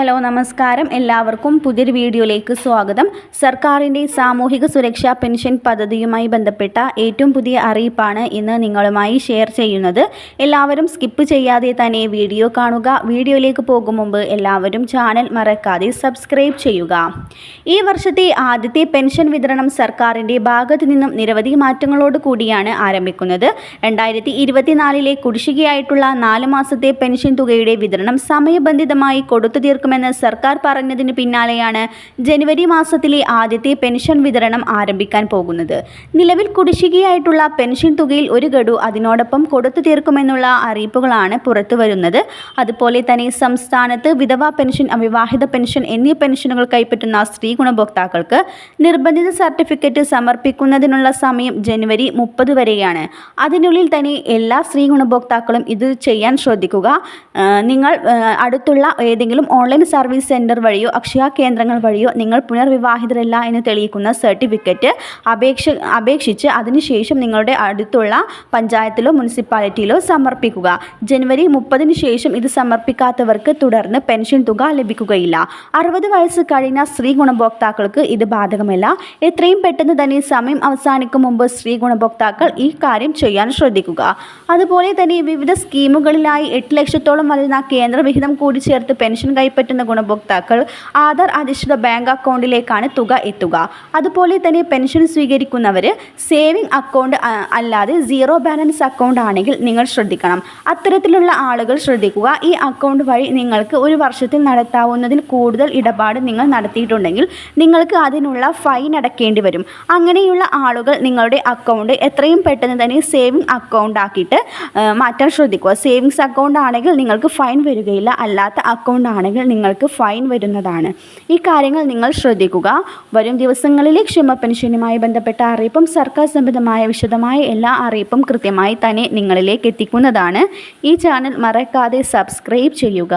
Hello നമസ്കാരം. എല്ലാവർക്കും പുതിയൊരു വീഡിയോയിലേക്ക് സ്വാഗതം. സർക്കാരിന്റെ സാമൂഹിക സുരക്ഷാ പെൻഷൻ പദ്ധതിയുമായി ബന്ധപ്പെട്ട ഏറ്റവും പുതിയ അറിയിപ്പാണ് ഇന്ന് നിങ്ങളുമായി ഷെയർ ചെയ്യുന്നത്. എല്ലാവരും സ്കിപ്പ് ചെയ്യാതെ തന്നെ വീഡിയോ കാണുക. വീഡിയോയിലേക്ക് പോകും മുമ്പ് എല്ലാവരും ചാനൽ മറക്കാതെ സബ്സ്ക്രൈബ് ചെയ്യുക. ഈ വർഷത്തെ ആദ്യത്തെ പെൻഷൻ വിതരണം സർക്കാരിന്റെ ഭാഗത്തു നിന്നും നിരവധി മാറ്റങ്ങളോട് കൂടിയാണ് ആരംഭിക്കുന്നത്. രണ്ടായിരത്തി ഇരുപത്തിനാലിലെ കുടിശ്ശികയായിട്ടുള്ള നാല് മാസത്തെ പെൻഷൻ തുകയുടെ വിതരണം സമയബന്ധിതമായി കൊടുത്തു തീർക്കുമെന്ന് സർക്കാർ പറഞ്ഞതിന് പിന്നാലെയാണ് ജനുവരി മാസത്തിലെ ആദ്യത്തെ പെൻഷൻ വിതരണം ആരംഭിക്കാൻ പോകുന്നത്. നിലവിൽ കുടിശ്ശികയായിട്ടുള്ള പെൻഷൻ തുകയിൽ ഒരു ഗഡു അതിനോടൊപ്പം കൊടുത്തു തീർക്കുമെന്നുള്ള അറിയിപ്പുകളാണ് പുറത്തു വരുന്നത്. അതുപോലെ തന്നെ സംസ്ഥാനത്ത് വിധവാ പെൻഷൻ അവിവാഹിത പെൻഷൻ എന്നീ പെൻഷനുകൾ കൈപ്പറ്റുന്ന സ്ത്രീ ഗുണഭോക്താക്കൾക്ക് നിർബന്ധിത സർട്ടിഫിക്കറ്റ് സമർപ്പിക്കുന്നതിനുള്ള സമയം ജനുവരി മുപ്പത് വരെയാണ്. അതിനുള്ളിൽ തന്നെ എല്ലാ സ്ത്രീ ഗുണഭോക്താക്കളും ഇത് ചെയ്യാൻ ശ്രദ്ധിക്കുക. നിങ്ങൾ അടുത്തുള്ള ഏതെങ്കിലും ഓൺലൈൻ സർവീസ് സെന്റർ വഴിയോ അക്ഷയ കേന്ദ്രങ്ങൾ വഴിയോ നിങ്ങൾ പുനർവിവാഹിതരല്ല എന്ന് തെളിയിക്കുന്ന സർട്ടിഫിക്കറ്റ് അപേക്ഷ അപേക്ഷിച്ച് അതിനുശേഷം നിങ്ങളുടെ അടുത്തുള്ള പഞ്ചായത്തിലോ മുനിസിപ്പാലിറ്റിയിലോ സമർപ്പിക്കുക. ജനുവരി മുപ്പതിന് ശേഷം ഇത് സമർപ്പിക്കാത്തവർക്ക് തുടർന്ന് പെൻഷൻ തുക ലഭിക്കുകയില്ല. അറുപത് വയസ്സ് കഴിഞ്ഞ സ്ത്രീ ഗുണഭോക്താക്കൾക്ക് ഇത് ബാധകമല്ല. എത്രയും പെട്ടെന്ന് തന്നെ സമയം അവസാനിക്കും മുമ്പ് സ്ത്രീ ഗുണഭോക്താക്കൾ ഈ കാര്യം ചെയ്യാൻ ശ്രദ്ധിക്കുക. അതുപോലെ തന്നെ വിവിധ സ്കീമുകളിലായി എട്ട് ലക്ഷത്തോളം വരുന്ന കേന്ദ്രവിഹിതം കൂടി ചേർത്ത് പെൻഷൻ കൈപ്പറ്റുന്ന ഗുണഭോക്താക്കൾ ആധാർ അധിഷ്ഠിത ബാങ്ക് അക്കൗണ്ടിലേക്കാണ് തുക എത്തുക. അതുപോലെ തന്നെ പെൻഷൻ സ്വീകരിക്കുന്നവർ സേവിംഗ് അക്കൗണ്ട് അല്ലാതെ സീറോ ബാലൻസ് അക്കൗണ്ട് ആണെങ്കിൽ നിങ്ങൾ ശ്രദ്ധിക്കണം. അത്തരത്തിലുള്ള ആളുകൾ ശ്രദ്ധിക്കുക. ഈ അക്കൗണ്ട് വഴി നിങ്ങൾക്ക് ഒരു വർഷത്തിൽ നടത്താവുന്നതിൽ കൂടുതൽ ഇടപാട് നിങ്ങൾ നടത്തിയിട്ടുണ്ടെങ്കിൽ നിങ്ങൾക്ക് അതിനുള്ള ഫൈൻ അടക്കേണ്ടി വരും. അങ്ങനെയുള്ള ആളുകൾ നിങ്ങളുടെ അക്കൗണ്ട് എത്രയും പെട്ടെന്ന് തന്നെ സേവിംഗ് അക്കൗണ്ട് ആക്കിയിട്ട് മാറ്റാൻ ശ്രദ്ധിക്കുക. സേവിങ്സ് അക്കൗണ്ട് ആണെങ്കിൽ നിങ്ങൾക്ക് ഫൈൻ വരികയില്ല. അല്ലാത്ത അക്കൗണ്ട് ആണെങ്കിൽ നിങ്ങൾക്ക് ഫൈൻ വരുന്നതാണ്. ഈ കാര്യങ്ങൾ നിങ്ങൾ ശ്രദ്ധിക്കുക. വരും ദിവസങ്ങളിലെ ക്ഷമ പെൻഷനുമായി ബന്ധപ്പെട്ട അറിയിപ്പും സർക്കാർ സംബന്ധമായ വിശദമായ എല്ലാ അറിയിപ്പും കൃത്യമായി തന്നെ നിങ്ങളിലേക്ക് എത്തിക്കുന്നതാണ്. ഈ ചാനൽ മറക്കാതെ സബ്സ്ക്രൈബ് ചെയ്യുക.